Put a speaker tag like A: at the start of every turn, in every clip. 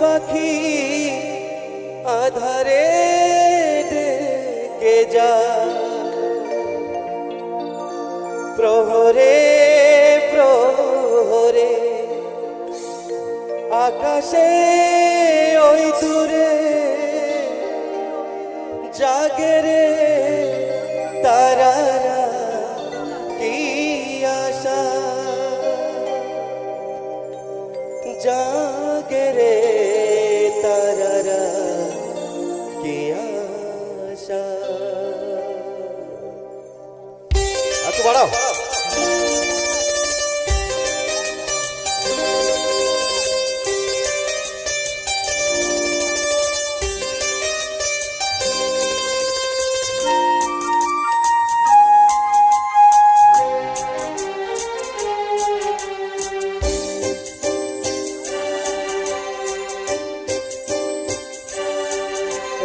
A: পাখি আধারে ডেকে যা প্রহরে প্রহরে, আকাশে ওই দূরে জাগে রে তারারা কি আশা? জাগে রে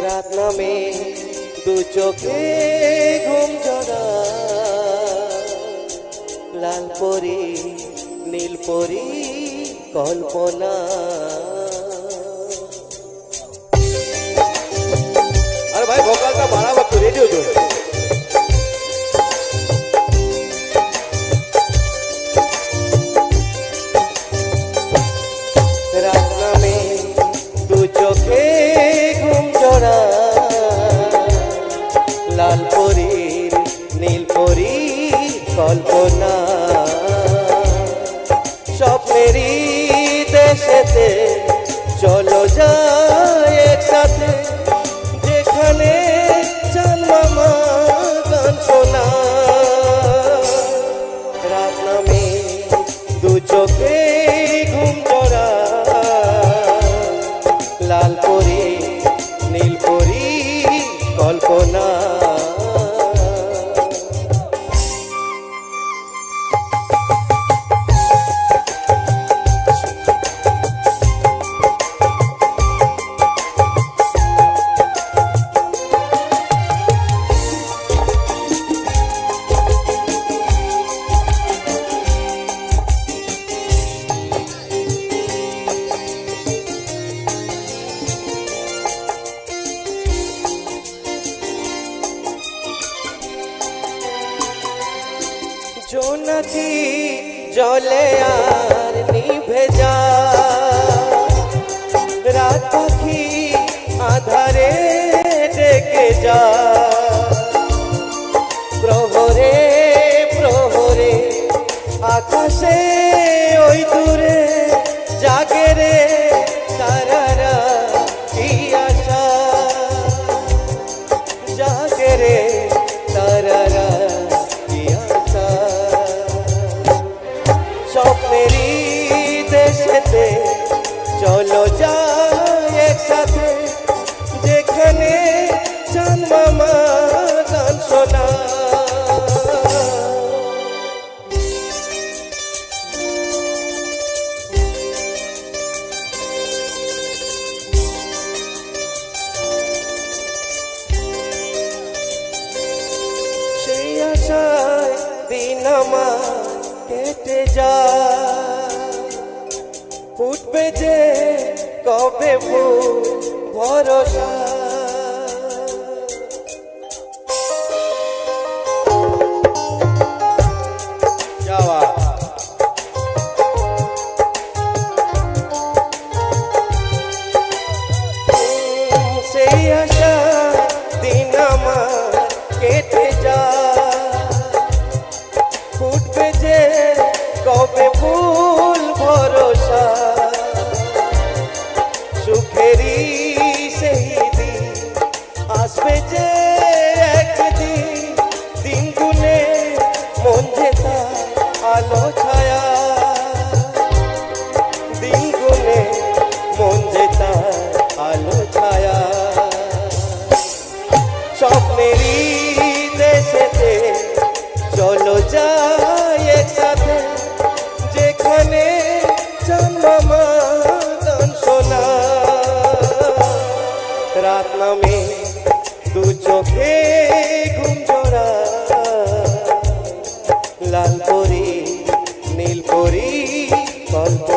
A: রাত নামে দু চোখে ঘুম লাল পরি নীল পরি কল্পনা। আরে ভাই ভোকালটা বাড়াবো একটু রেডিও তো রাত নামে দু চোখে ঘুম জড়া লাল পরীর নীল পরী কল্পনা। স্বপ্নেরই দেশেতে চলো যায় জোনাকি জলে আর নিভে যা আশায় দিন আমার কেটে যায়। ফুটবে যে কবে ভরসা যে একদিন আলো ছায়া। দিন গুনে আলো ছায়া। স্বপ্নেরই দেশেতে চলো যাই যেখানে গান শোনা। রাত নামে দু চোখে ঘুম জোড়া। লাল পরি নীল পরি কল্পনা